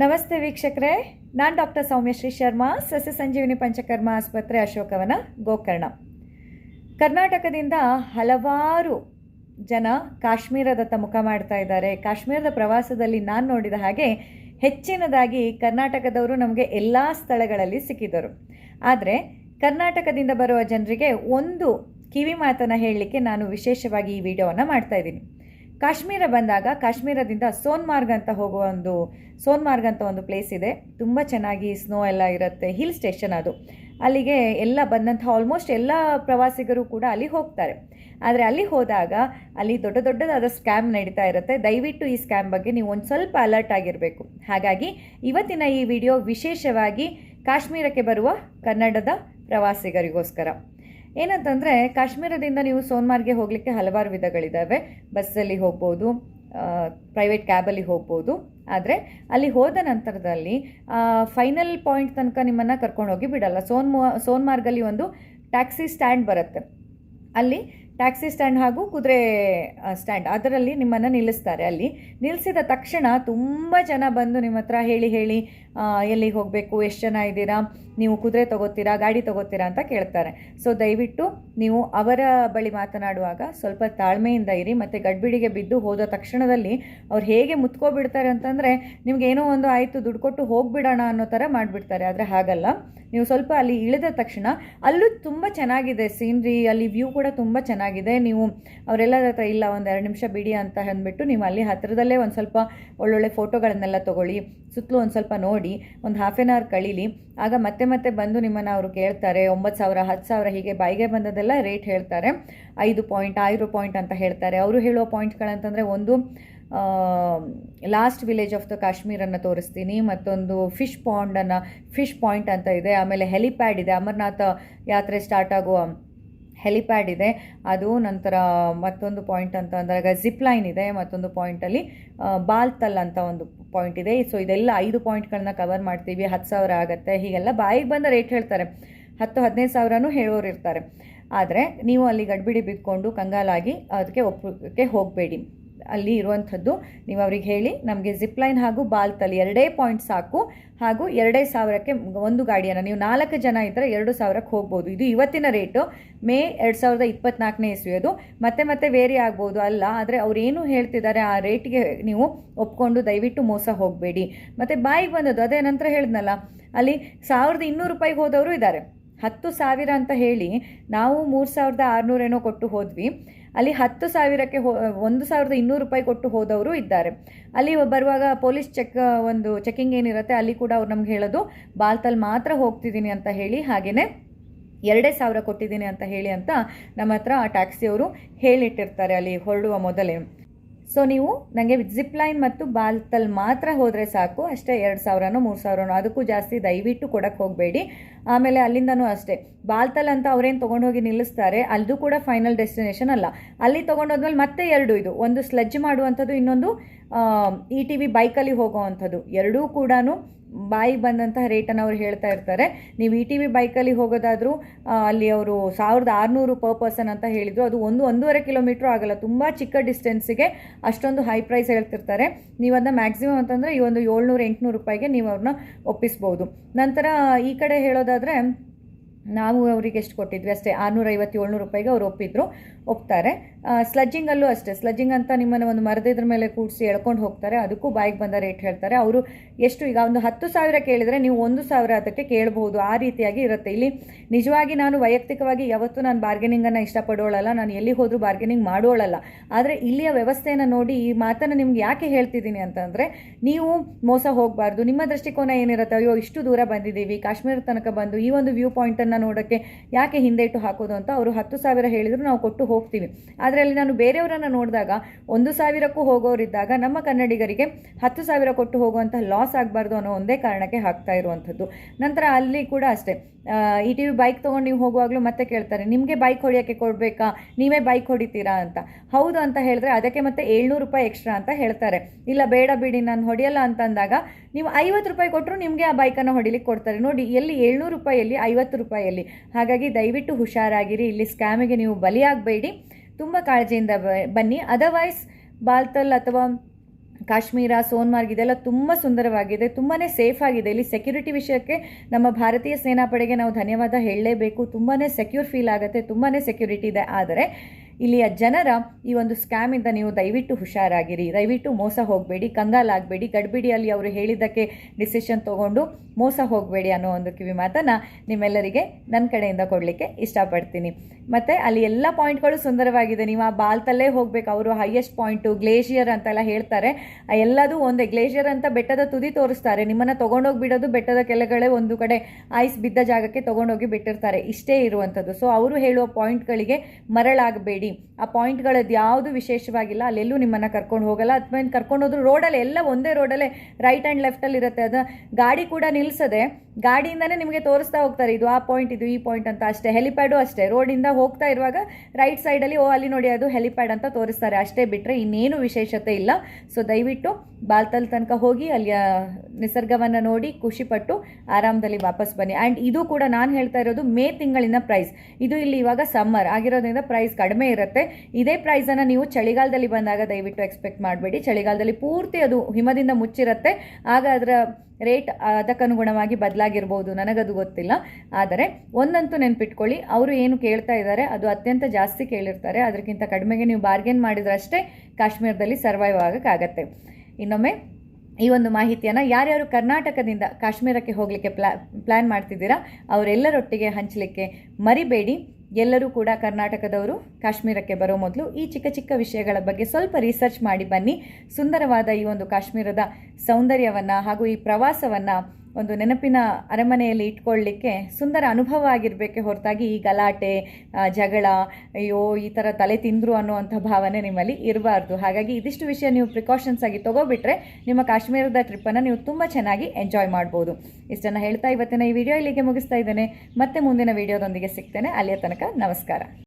ನಮಸ್ತೆ ವೀಕ್ಷಕರೇ, ನಾನು ಡಾಕ್ಟರ್ ಸೌಮ್ಯಶ್ರೀ ಶರ್ಮಾ ಸಸ್ಯ ಸಂಜೀವಿನಿ ಪಂಚಕರ್ಮ ಆಸ್ಪತ್ರೆ ಅಶೋಕವನ ಗೋಕರ್ಣ. ಕರ್ನಾಟಕದಿಂದ ಹಲವಾರು ಜನ ಕಾಶ್ಮೀರದತ್ತ ಮುಖ ಮಾಡ್ತಾ ಇದ್ದಾರೆ. ಕಾಶ್ಮೀರದ ಪ್ರವಾಸದಲ್ಲಿ ನಾನು ನೋಡಿದ ಹಾಗೆ ಹೆಚ್ಚಿನದಾಗಿ ಕರ್ನಾಟಕದವರು ನಮಗೆ ಎಲ್ಲ ಸ್ಥಳಗಳಲ್ಲಿ ಸಿಕ್ಕಿದರು ಆದರೆ ಕರ್ನಾಟಕದಿಂದ ಬರುವ ಜನರಿಗೆ ಒಂದು ಕಿವಿ ಮಾತನ್ನು ಹೇಳಲಿಕ್ಕೆ ನಾನು ವಿಶೇಷವಾಗಿ ಈ ವಿಡಿಯೋವನ್ನು ಮಾಡ್ತಾ ಇದ್ದೀನಿ. ಕಾಶ್ಮೀರ ಬಂದಾಗ ಕಾಶ್ಮೀರದಿಂದ ಸೋನ್ಮಾರ್ಗ್ ಅಂತ ಹೋಗುವ ಒಂದು, ಸೋನ್ಮಾರ್ಗ್ ಅಂತ ಒಂದು ಪ್ಲೇಸ್ ಇದೆ. ತುಂಬ ಚೆನ್ನಾಗಿ ಸ್ನೋ ಎಲ್ಲ ಇರುತ್ತೆ ಹಿಲ್ ಸ್ಟೇಷನ್ ಅದು. ಅಲ್ಲಿಗೆ ಎಲ್ಲ ಬಂದಂಥ ಆಲ್ಮೋಸ್ಟ್ ಎಲ್ಲ ಪ್ರವಾಸಿಗರು ಕೂಡ ಅಲ್ಲಿ ಹೋಗ್ತಾರೆ. ಆದರೆ ಅಲ್ಲಿ ಹೋದಾಗ ಅಲ್ಲಿ ದೊಡ್ಡ ದೊಡ್ಡದಾದ ಸ್ಕ್ಯಾಮ್ ನಡೀತಾ ಇರುತ್ತೆ. ದಯವಿಟ್ಟು ಈ ಸ್ಕ್ಯಾಮ್ ಬಗ್ಗೆ ನೀವು ಒಂದು ಸ್ವಲ್ಪ ಅಲರ್ಟ್ ಆಗಿರಬೇಕು. ಹಾಗಾಗಿ ಇವತ್ತಿನ ಈ ವಿಡಿಯೋ ವಿಶೇಷವಾಗಿ ಕಾಶ್ಮೀರಕ್ಕೆ ಬರುವ ಕನ್ನಡದ ಪ್ರವಾಸಿಗರಿಗೋಸ್ಕರ. ಏನಂತಂದರೆ, ಕಾಶ್ಮೀರದಿಂದ ನೀವು ಸೋನ್ಮಾರ್ಗೆ ಹೋಗಲಿಕ್ಕೆ ಹಲವಾರು ವಿಧಗಳಿದ್ದಾವೆ ಬಸ್ಸಲ್ಲಿ ಹೋಗ್ಬೋದು ಪ್ರೈವೇಟ್ ಕ್ಯಾಬಲ್ಲಿ ಹೋಗ್ಬೋದು. ಆದರೆ, ಅಲ್ಲಿ ಹೋದ ನಂತರದಲ್ಲಿ ಫೈನಲ್ ಪಾಯಿಂಟ್ ತನಕ ನಿಮ್ಮನ್ನು ಕರ್ಕೊಂಡು ಹೋಗಿ ಬಿಡಲ್ಲ. ಸೋನ್ ಸೋನ್ಮಾರ್ಗಲ್ಲಿ ಒಂದು ಟ್ಯಾಕ್ಸಿ ಸ್ಟ್ಯಾಂಡ್ ಬರುತ್ತೆ. ಅಲ್ಲಿ ಟ್ಯಾಕ್ಸಿ ಸ್ಟ್ಯಾಂಡ್ ಹಾಗೂ ಕುದುರೆ ಸ್ಟ್ಯಾಂಡ್ ಅದರಲ್ಲಿ ನಿಮ್ಮನ್ನು ನಿಲ್ಲಿಸ್ತಾರೆ. ಅಲ್ಲಿ ನಿಲ್ಲಿಸಿದ ತಕ್ಷಣ ತುಂಬ ಜನ ಬಂದು ನಿಮ್ಮ ಹತ್ರ ಹೇಳಿ ಹೇಳಿ ಎಲ್ಲಿಗೆ ಹೋಗಬೇಕು, ಎಷ್ಟು ಜನ ಇದ್ದೀರಾ ನೀವು ಕುದುರೆ ತಗೋತೀರಾ, ಗಾಡಿ ತಗೋತೀರಾ ಅಂತ ಕೇಳ್ತಾರೆ. ಸೊ ದಯವಿಟ್ಟು ನೀವು ಅವರ ಬಳಿ ಮಾತನಾಡುವಾಗ ಸ್ವಲ್ಪ ತಾಳ್ಮೆಯಿಂದ ಇರಿ, ಮತ್ತು ಗಡ್ಬಿಡಿಗೆ ಬಿದ್ದು ಹೋದ ತಕ್ಷಣದಲ್ಲಿ ಅವ್ರು ಹೇಗೆ ಮುತ್ಕೋಬಿಡ್ತಾರೆ ಅಂತಂದರೆ ನಿಮ್ಗೆ ಏನೋ ಒಂದು ಆಯಿತು, ದುಡ್ಡು ಕೊಟ್ಟು ಹೋಗಿಬಿಡೋಣ ಅನ್ನೋ ಥರ ಮಾಡಿಬಿಡ್ತಾರೆ. ಆದರೆ ಹಾಗಲ್ಲ. ನೀವು ಸ್ವಲ್ಪ ಅಲ್ಲಿ ಇಳಿದ ತಕ್ಷಣ ಅಲ್ಲೂ ತುಂಬ ಚೆನ್ನಾಗಿದೆ ಸೀನ್ರಿ, ಅಲ್ಲಿ ವ್ಯೂ ಕೂಡ ತುಂಬ ಚೆನ್ನಾಗಿದೆ. ನೀವು ಅವರೆಲ್ಲರ ಹತ್ರ, ಇಲ್ಲ, ಒಂದು ಎರಡು ನಿಮಿಷ ಬಿಡಿ ಅಂತ ಅಂದ್ಬಿಟ್ಟು ನೀವು ಅಲ್ಲಿ ಹತ್ತಿರದಲ್ಲೇ ಒಂದು ಸ್ವಲ್ಪ ಒಳ್ಳೊಳ್ಳೆ ಫೋಟೋಗಳನ್ನೆಲ್ಲ ತೊಗೊಳ್ಳಿ, ಸುತ್ತಲೂ ಒಂದು ಸ್ವಲ್ಪ ನೋಡಿ, ಒಂದು ಹಾಫ್ ಆನ್ ಅವರ್ ಕಳೀಲಿ. ಆಗ ಮತ್ತೆ ಮತ್ತೆ ಮತ್ತೆ ಬಂದು ನಿಮ್ಮನ್ನು ಅವರು ಕೇಳ್ತಾರೆ, ಒಂಬತ್ತು ಸಾವಿರ, ಹತ್ತು ಸಾವಿರ ಹೀಗೆ ಬಾಯಿಗೆ ಬಂದದೆಲ್ಲ ರೇಟ್ ಹೇಳ್ತಾರೆ. ಐದು ಪಾಯಿಂಟ್ ಆರು ಪಾಯಿಂಟ್ ಅಂತ ಹೇಳ್ತಾರೆ. ಅವರು ಹೇಳೋ ಪಾಯಿಂಟ್ಗಳಂತಂದರೆ ಒಂದು ಲಾಸ್ಟ್ ವಿಲೇಜ್ ಆಫ್ ದ ಕಾಶ್ಮೀರನ್ನು ತೋರಿಸ್ತೀನಿ, ಮತ್ತೊಂದು ಫಿಶ್ ಪಾಂಡನ್ನು ಫಿಶ್ ಪಾಯಿಂಟ್ ಅಂತ ಇದೆ, ಆಮೇಲೆ ಹೆಲಿಪ್ಯಾಡ್ ಇದೆ, ಅಮರನಾಥ ಯಾತ್ರೆ ಸ್ಟಾರ್ಟ್ ಆಗುವ ಹೆಲಿಪ್ಯಾಡ್ ಇದೆ. ಅದು ನಂತರ ಮತ್ತೊಂದು ಪಾಯಿಂಟ್ ಅಂತ ಅಂದಾಗ ಜಿಪ್ ಲೈನ್ ಇದೆ. ಮತ್ತೊಂದು ಪಾಯಿಂಟಲ್ಲಿ ಬಾಲ್ತಲ್ ಅಂತ ಒಂದು ಪಾಯಿಂಟ್ ಇದೆ. ಸೊ ಇದೆಲ್ಲ ಐದು ಪಾಯಿಂಟ್ಗಳನ್ನ ಕವರ್ ಮಾಡ್ತೀವಿ. ಹತ್ತು ಸಾವಿರ ಆಗುತ್ತೆ. ಹೀಗೆಲ್ಲ ಬಾಯಿಗೆ ಬಂದ ರೇಟ್ ಹೇಳ್ತಾರೆ. ಹತ್ತು, ಹದಿನೈದು ಸಾವಿರನೂ ಹೇಳೋರು ಇರ್ತಾರೆ. ಆದರೆ, ನೀವು ಅಲ್ಲಿ ಗಡ್ಬಿಡಿ ಬಿಟ್ಕೊಂಡು ಕಂಗಾಲಾಗಿ ಅದಕ್ಕೆ ಒಪ್ಪಕ್ಕೆ ಹೋಗಬೇಡಿ. ಅಲ್ಲಿ ಇರುವಂಥದ್ದು. ನೀವು ಅವ್ರಿಗೆ ಹೇಳಿ, ನಮಗೆ ಜಿಪ್ ಲೈನ್ ಹಾಗೂ ಬಾಲ್ತಲ್ಲಿ ಎರಡೇ ಪಾಯಿಂಟ್ ಸಾಕು. ಹಾಗೂ ಎರಡೇ ಸಾವಿರಕ್ಕೆ ಒಂದು ಗಾಡಿಯನ್ನು, ನೀವು ನಾಲ್ಕು ಜನ ಇದ್ದರೆ ಎರಡು ಸಾವಿರಕ್ಕೆ ಹೋಗ್ಬೋದು. ಇದು ಇವತ್ತಿನ ರೇಟು ಮೇ ಎರಡು ಸಾವಿರದ ಇಪ್ಪತ್ನಾಲ್ಕನೇ ಅದು. ಮತ್ತೆ ಮತ್ತೆ ವೇರಿ ಆಗ್ಬೋದು ಅಲ್ಲ, ಆದರೆ ಅವ್ರು ಏನು ಹೇಳ್ತಿದ್ದಾರೆ ಆ ರೇಟಿಗೆ ನೀವು ಒಪ್ಕೊಂಡು ದಯವಿಟ್ಟು ಮೋಸ ಹೋಗಬೇಡಿ. ಮತ್ತು ಬಾಯಿಗೆ ಬಂದದ್ದು, ಅದೇ ನಂತರ ಹೇಳಿದ್ನಲ್ಲ, ಅಲ್ಲಿ ಸಾವಿರದ ಇನ್ನೂರು ರೂಪಾಯಿಗೆ ಹೋದವರು ಇದ್ದಾರೆ. ಹತ್ತು ಸಾವಿರ ಅಂತ ಹೇಳಿ ನಾವು ಮೂರು ಸಾವಿರದ ಆರುನೂರೇನೋ ಕೊಟ್ಟು ಹೋದ್ವಿ. ಅಲ್ಲಿ ಹತ್ತು ಸಾವಿರಕ್ಕೆ ಹೋ, ಒಂದು ಸಾವಿರದ ಇನ್ನೂರು ರೂಪಾಯಿ ಕೊಟ್ಟು ಹೋದವರು ಇದ್ದಾರೆ. ಅಲ್ಲಿ ಬರುವಾಗ ಪೊಲೀಸ್ ಚೆಕ್, ಒಂದು ಚೆಕಿಂಗ್ ಏನಿರುತ್ತೆ ಅಲ್ಲಿ ಕೂಡ ಅವ್ರು ನಮ್ಗೆ ಹೇಳೋದು ಬಾಲ್ತಲ್ಲಿ ಮಾತ್ರ ಹೋಗ್ತಿದ್ದೀನಿ ಅಂತ ಹೇಳಿ ಹಾಗೆಯೇ ಎರಡೇ ಸಾವಿರ ಕೊಟ್ಟಿದ್ದೀನಿ ಅಂತ ಹೇಳಿ ಅಂತ ನಮ್ಮ ಹತ್ರ ಟ್ಯಾಕ್ಸಿಯವರು ಹೇಳಿಟ್ಟಿರ್ತಾರೆ ಅಲ್ಲಿ ಹೊರಡುವ ಮೊದಲೇ. ಸೊ ನೀವು ನನಗೆ ಜಿಪ್ ಲೈನ್ ಮತ್ತು ಬಾಲ್ತಲ್ ಮಾತ್ರ ಹೋದರೆ ಸಾಕು. ಅಷ್ಟೇ ಎರಡು ಸಾವಿರನೋ, ಮೂರು ಸಾವಿರನೋ, ಅದಕ್ಕೂ ಜಾಸ್ತಿ ದಯವಿಟ್ಟು ಕೊಡಕ್ಕೆ ಹೋಗಬೇಡಿ. ಆಮೇಲೆ ಅಲ್ಲಿಂದನೂ ಅಷ್ಟೇ. ಬಾಲ್ತಲ್ ಅಂತ ಅವ್ರೇನು ತೊಗೊಂಡೋಗಿ ನಿಲ್ಲಿಸ್ತಾರೆ ಅದು ಕೂಡ ಫೈನಲ್ ಡೆಸ್ಟಿನೇಷನ್ ಅಲ್ಲ. ಅಲ್ಲಿ ತೊಗೊಂಡೋದ್ಮೇಲೆ ಮತ್ತೆ ಎರಡು ಇದು. ಒಂದು ಸ್ಲಜ್ ಮಾಡುವಂಥದ್ದು, ಇನ್ನೊಂದು ಇ ಟಿ ವಿ ಬೈಕಲ್ಲಿ ಹೋಗೋವಂಥದ್ದು. ಎರಡೂ ಕೂಡ ಬಾಯಿಗೆ ಬಂದಂತಹ ರೇಟನ್ನು ಅವ್ರು ಹೇಳ್ತಾ ಇರ್ತಾರೆ. ನೀವು ಇ ಟಿ ವಿ ಬೈಕಲ್ಲಿ ಹೋಗೋದಾದರೂ ಅಲ್ಲಿ ಅವರು ಸಾವಿರದ ಆರುನೂರು ಪರ್ ಪರ್ಸನ್ ಅಂತ ಹೇಳಿದರು. ಅದು ಒಂದು ಒಂದೂವರೆ ಕಿಲೋಮೀಟ್ರ್ ಆಗಲ್ಲ. ತುಂಬ ಚಿಕ್ಕ ಡಿಸ್ಟೆನ್ಸಿಗೆ ಅಷ್ಟೊಂದು ಹೈ ಪ್ರೈಸ್ ಹೇಳ್ತಿರ್ತಾರೆ. ನೀವು ಅದನ್ನ ಮ್ಯಾಕ್ಸಿಮಮ್ ಅಂತಂದರೆ ಈ ಒಂದು ಏಳ್ನೂರು, ಎಂಟುನೂರು ರೂಪಾಯಿಗೆ ನೀವು ಅವ್ರನ್ನ ಒಪ್ಪಿಸ್ಬೋದು. ನಂತರ, ಈ ಕಡೆ ಹೇಳೋದಾದರೆ, ನಾವು ಅವರಿಗೆ ಎಷ್ಟು ಕೊಟ್ಟಿದ್ವಿ? ಅಷ್ಟೇ ಆರುನೂರೈವತ್ತು, ಏಳ್ನೂರು ರೂಪಾಯಿಗೆ ಅವ್ರು ಒಪ್ಪಿದ್ರು. ಒಪ್ತಾರೆ ಸ್ಲಜ್ಜಿಂಗಲ್ಲೂ ಅಷ್ಟೇ. ಸ್ಲಜ್ಜಿಂಗ್ ಅಂತ ನಿಮ್ಮನ್ನು ಒಂದು ಮರದಿದ್ರ ಮೇಲೆ ಕೂಡಿಸಿ ಎಳ್ಕೊಂಡು ಹೋಗ್ತಾರೆ. ಅದಕ್ಕೂ ಬಾಯಿಗೆ ಬಂದ ರೇಟ್ ಹೇಳ್ತಾರೆ. ಅವರು ಎಷ್ಟು ಈಗ ಒಂದು ಹತ್ತು ಸಾವಿರ ಕೇಳಿದರೆ ನೀವು ಒಂದು ಸಾವಿರ ಅದಕ್ಕೆ ಕೇಳಬಹುದು. ಆ ರೀತಿಯಾಗಿ ಇರುತ್ತೆ. ಇಲ್ಲಿ ನಿಜವಾಗಿ ನಾನು ವೈಯಕ್ತಿಕವಾಗಿ ಯಾವತ್ತೂ ನಾನು ಬಾರ್ಗೆನಿಂಗನ್ನು ಇಷ್ಟಪಡೋಳಲ್ಲ. ನಾನು ಎಲ್ಲಿ ಹೋದರೂ ಬಾರ್ಗೇನಿಂಗ್ ಮಾಡೋಳಲ್ಲ. ಆದರೆ ಇಲ್ಲಿಯ ವ್ಯವಸ್ಥೆಯನ್ನು ನೋಡಿ ಈ ಮಾತನ್ನು ನಿಮ್ಗೆ ಯಾಕೆ ಹೇಳ್ತಿದ್ದೀನಿ ಅಂತಂದರೆ, ನೀವು ಮೋಸ ಹೋಗಬಾರ್ದು. ನಿಮ್ಮ ದೃಷ್ಟಿಕೋನ ಏನಿರುತ್ತೆ? ಅಯ್ಯೋ, ಇಷ್ಟು ದೂರ ಬಂದಿದ್ದೀವಿ. ಕಾಶ್ಮೀರ ತನಕ ಬಂದು ಈ ಒಂದು ವ್ಯೂ ಪಾಯಿಂಟನ್ನು ನೋಡೋಕ್ಕೆ ಯಾಕೆ ಹಿಂದೆ ಇಟ್ಟು ಹಾಕೋದು ಅಂತ ಅವರು ಹತ್ತು ಸಾವಿರ ಹೇಳಿದ್ರು. ನಾವು ಕೊಟ್ಟು ಹೋಗ್ತೀವಿ. ಆದರೆ ಅಲ್ಲಿ ನಾನು ಬೇರೆಯವರನ್ನು ನೋಡಿದಾಗ ಒಂದು ಸಾವಿರಕ್ಕೂ ಹೋಗೋರಿದ್ದಾಗ ನಮ್ಮ ಕನ್ನಡಿಗರಿಗೆ ಹತ್ತು ಸಾವಿರ ಕೊಟ್ಟು ಹೋಗುವಂತಹ ಲಾಸ್ ಆಗಬಾರ್ದು ಅನ್ನೋ ಒಂದೇ ಕಾರಣಕ್ಕೆ ಹಾಕ್ತಾ ಇರುವಂಥದ್ದು. ನಂತರ ಅಲ್ಲಿ ಕೂಡ ಅಷ್ಟೇ. ಇ ಟಿ ವಿ ಬೈಕ್ ತೊಗೊಂಡು ನೀವು ಹೋಗುವಾಗಲೂ ಮತ್ತೆ ಕೇಳ್ತಾರೆ, ನಿಮಗೆ ಬೈಕ್ ಹೊಡಿಯೋಕ್ಕೆ ಕೊಡಬೇಕಾ? ನೀವೇ ಬೈಕ್ ಹೊಡಿತೀರಾ? ಅಂತ. ಹೌದು ಅಂತ ಹೇಳಿದ್ರೆ ಅದಕ್ಕೆ ಮತ್ತೆ ಏಳ್ನೂರು ರೂಪಾಯಿ ಎಕ್ಸ್ಟ್ರಾ ಅಂತ ಹೇಳ್ತಾರೆ. ಇಲ್ಲ, ಬೇಡ ಬಿಡಿ, ನಾನು ಹೊಡೆಯಲ್ಲ ಅಂತಂದಾಗ ನೀವು ಐವತ್ತು ರೂಪಾಯಿ ಕೊಟ್ಟರು ನಿಮಗೆ ಆ ಬೈಕನ್ನು ಹೊಡಿಲಿಕ್ಕೆ ಕೊಡ್ತಾರೆ. ನೋಡಿ, ಎಲ್ಲಿ ಏಳ್ನೂರು ರೂಪಾಯಲ್ಲಿ ಐವತ್ತು ರೂಪಾಯಿಯಲ್ಲಿ ಹಾಗಾಗಿ ದಯವಿಟ್ಟು ಹುಷಾರಾಗಿರಿ. ಇಲ್ಲಿ ಸ್ಕ್ಯಾಮಿಗೆ ನೀವು ಬಲಿಯಾಗಬೇಡಿ. ತುಂಬ ಕಾಳಜಿಯಿಂದ ಬನ್ನಿ. ಅದರ್ವೈಸ್ ಬಾಲ್ತಲ್ ಅಥವಾ ಕಾಶ್ಮೀರ, ಸೋನ್ಮಾರ್ಗ್ ಇದೆಲ್ಲ ತುಂಬ ಸುಂದರವಾಗಿದೆ ತುಂಬಾ ಸೇಫ್ ಆಗಿದೆ. ಇಲ್ಲಿ ಸೆಕ್ಯೂರಿಟಿ ವಿಷಯಕ್ಕೆ ನಮ್ಮ ಭಾರತೀಯ ಸೇನಾಪಡೆಗೆ ನಾವು ಧನ್ಯವಾದ ಹೇಳಲೇಬೇಕು. ತುಂಬಾ ಸೆಕ್ಯೂರ್ ಫೀಲ್ ಆಗುತ್ತೆ ತುಂಬಾ ಸೆಕ್ಯೂರಿಟಿ ಇದೆ. ಆದರೆ ಇಲ್ಲಿಯ ಜನರ ಈ ಒಂದು ಸ್ಕ್ಯಾಮಿಂದ ನೀವು ದಯವಿಟ್ಟು ಹುಷಾರಾಗಿರಿ. ದಯವಿಟ್ಟು ಮೋಸ ಹೋಗಬೇಡಿ ಕಂಗಾಲಾಗಬೇಡಿ ಗಡ್ಬಿಡಿಯಲ್ಲಿ ಅವರು ಹೇಳಿದ್ದಕ್ಕೆ ಡಿಸಿಷನ್ ತೊಗೊಂಡು ಮೋಸ ಹೋಗಬೇಡಿ ಅನ್ನೋ ಒಂದು ಕಿವಿ ಮಾತನ್ನು ನಿಮ್ಮೆಲ್ಲರಿಗೆ ನನ್ನ ಕಡೆಯಿಂದ ಕೊಡಲಿಕ್ಕೆ ಇಷ್ಟಪಡ್ತೀನಿ. ಮತ್ತು ಅಲ್ಲಿ ಎಲ್ಲ ಪಾಯಿಂಟ್ಗಳು ಸುಂದರವಾಗಿದೆ. ನೀವು ಆ ಬಾಲ್ತಲ್ಲೇ ಹೋಗಬೇಕು. ಅವರು ಹೈಯೆಸ್ಟ್ ಪಾಯಿಂಟು ಗ್ಲೇಷಿಯರ್ ಅಂತೆಲ್ಲ ಹೇಳ್ತಾರೆ. ಎಲ್ಲದೂ ಒಂದೇ. ಗ್ಲೇಷಿಯರ್ ಅಂತ ಬೆಟ್ಟದ ತುದಿ ತೋರಿಸ್ತಾರೆ. ನಿಮ್ಮನ್ನು ತೊಗೊಂಡೋಗಿ ಬಿಡೋದು ಬೆಟ್ಟದ ಕೆಳಗಡೆ ಒಂದು ಕಡೆ ಐಸ್ ಬಿದ್ದ ಜಾಗಕ್ಕೆ ತೊಗೊಂಡೋಗಿ ಬಿಟ್ಟಿರ್ತಾರೆ. ಇಷ್ಟೇ ಇರುವಂಥದ್ದು. ಸೊ ಅವರು ಹೇಳುವ ಪಾಯಿಂಟ್ಗಳಿಗೆ ಮರಳಾಗಬೇಡಿ. ಆ ಪಾಯಿಂಟ್ಗಳದ್ದು ಯಾವುದು ವಿಶೇಷವಾಗಿಲ್ಲ. ಅಲ್ಲೆಲ್ಲೂ ನಿಮ್ಮನ್ನು ಕರ್ಕೊಂಡು ಹೋಗಲ್ಲ. ಅಥವಾ ಕರ್ಕೊಂಡು ಹೋದ್ರು ರೋಡಲ್ಲಿ ಎಲ್ಲ ಒಂದೇ ರೋಡಲ್ಲೇ ರೈಟ್ ಆ್ಯಂಡ್ ಲೆಫ್ಟಲ್ಲಿ ಇರುತ್ತೆ. ಅದು ಗಾಡಿ ಕೂಡ ನಿಲ್ಲಿಸದೆ ಗಾಡಿಯಿಂದನೇ ನಿಮಗೆ ತೋರಿಸ್ತಾ ಹೋಗ್ತಾರೆ. ಇದು ಆ ಪಾಯಿಂಟ್ ಇದು ಈ ಪಾಯಿಂಟ್ ಅಂತ ಅಷ್ಟೇ. ಹೆಲಿಪ್ಯಾಡು ಅಷ್ಟೇ. ರೋಡಿಂದ ಹೋಗ್ತಾ ಇರುವಾಗ ರೈಟ್ ಸೈಡಲ್ಲಿ ಓ, ಅಲ್ಲಿ ನೋಡಿ ಅದು ಹೆಲಿಪ್ಯಾಡ್ ಅಂತ ತೋರಿಸ್ತಾರೆ. ಅಷ್ಟೇ ಬಿಟ್ಟರೆ ಇನ್ನೇನು ವಿಶೇಷತೆ ಇಲ್ಲ. ಸೊ ದಯವಿಟ್ಟು ಬಾಲ್ತಲ್ ತನಕ ಹೋಗಿ ಅಲ್ಲಿಯ ನಿಸರ್ಗವನ್ನು ನೋಡಿ, ಖುಷಿಪಟ್ಟು ಆರಾಮದಲ್ಲಿ ವಾಪಸ್ ಬನ್ನಿ. ಆ್ಯಂಡ್ ಇದು ಕೂಡ ನಾನು ಹೇಳ್ತಾ ಇರೋದು ಮೇ ತಿಂಗಳಿನ ಪ್ರೈಸ್ ಇದು ಇಲ್ಲಿ ಇವಾಗ ಸಮ್ಮರ್ ಆಗಿರೋದ್ರಿಂದ ಪ್ರೈಸ್ ಕಡಿಮೆ ಇರುತ್ತೆ. ಇದೇ ಪ್ರೈಸನ್ನು ನೀವು ಚಳಿಗಾಲದಲ್ಲಿ ಬಂದಾಗ ದಯವಿಟ್ಟು ಎಕ್ಸ್ಪೆಕ್ಟ್ ಮಾಡಬೇಡಿ. ಚಳಿಗಾಲದಲ್ಲಿ ಪೂರ್ತಿ ಅದು ಹಿಮದಿಂದ ಮುಚ್ಚಿರುತ್ತೆ. ಆಗ ಅದರ ರೇಟ್ ಅದಕ್ಕನುಗುಣವಾಗಿ ಬದಲಾಗಿರ್ಬೋದು. ನನಗದು ಗೊತ್ತಿಲ್ಲ. ಆದರೆ ಒಂದಂತೂ ನೆನ್ಪಿಟ್ಕೊಳ್ಳಿ. ಅವರು ಏನು ಕೇಳ್ತಾ ಇದ್ದಾರೆ ಅದು ಅತ್ಯಂತ ಜಾಸ್ತಿ ಕೇಳಿರ್ತಾರೆ. ಅದಕ್ಕಿಂತ ಕಡಿಮೆಗೆ ನೀವು ಬಾರ್ಗೇನ್ ಮಾಡಿದ್ರಷ್ಟೇ ಕಾಶ್ಮೀರದಲ್ಲಿ ಸರ್ವೈವ್ ಆಗೋಕ್ಕಾಗತ್ತೆ. ಇನ್ನೊಮ್ಮೆ ಈ ಒಂದು ಮಾಹಿತಿಯನ್ನು ಯಾರ್ಯಾರು ಕರ್ನಾಟಕದಿಂದ ಕಾಶ್ಮೀರಕ್ಕೆ ಹೋಗಲಿಕ್ಕೆ ಪ್ಲಾ ಪ್ಲ್ಯಾನ್ ಮಾಡ್ತಿದ್ದೀರಾ, ಅವರೆಲ್ಲರೊಟ್ಟಿಗೆ ಹಂಚಲಿಕ್ಕೆ ಮರಿಬೇಡಿ. ಎಲ್ಲರೂ ಕೂಡ ಕರ್ನಾಟಕದವರು ಕಾಶ್ಮೀರಕ್ಕೆ ಬರೋ ಮೊದಲು ಈ ಚಿಕ್ಕ ಚಿಕ್ಕ ವಿಷಯಗಳ ಬಗ್ಗೆ ಸ್ವಲ್ಪ ರಿಸರ್ಚ್ ಮಾಡಿ ಬನ್ನಿ. ಸುಂದರವಾದ ಈ ಒಂದು ಕಾಶ್ಮೀರದ ಸೌಂದರ್ಯವನ್ನು ಹಾಗೂ ಈ ಪ್ರವಾಸವನ್ನು ಒಂದು ನೆನಪಿನ ಅರಮನೆಯಲ್ಲಿ ಇಟ್ಕೊಳ್ಳಿಕ್ಕೆ ಸುಂದರ ಅನುಭವ ಆಗಿರಬೇಕೆ ಹೊರತಾಗಿ ಈ ಗಲಾಟೆ ಜಗಳ, ಅಯ್ಯೋ, ಈ ಥರ ತಲೆ ತಿಂದರು ಅನ್ನುವಂಥ ಭಾವನೆ ನಿಮ್ಮಲ್ಲಿ ಇರಬಾರ್ದು. ಹಾಗಾಗಿ ಇದಿಷ್ಟು ವಿಷಯ ನೀವು ಪ್ರಿಕಾಷನ್ಸ್ ಆಗಿ ತಗೋಬಿಟ್ರೆ ನಿಮ್ಮ ಕಾಶ್ಮೀರದ ಟ್ರಿಪ್ಪನ್ನು ನೀವು ತುಂಬ ಚೆನ್ನಾಗಿ ಎಂಜಾಯ್ ಮಾಡ್ಬೋದು. ಇಷ್ಟನ್ನು ಹೇಳ್ತಾ ಇವತ್ತಿನ ಈ ವಿಡಿಯೋ ಇಲ್ಲಿಗೆ ಮುಗಿಸ್ತಾ ಇದ್ದೇನೆ. ಮತ್ತೆ ಮುಂದಿನ ವಿಡಿಯೋದೊಂದಿಗೆ ಸಿಗ್ತೇನೆ. ಅಲ್ಲಿಯ ತನಕ ನಮಸ್ಕಾರ.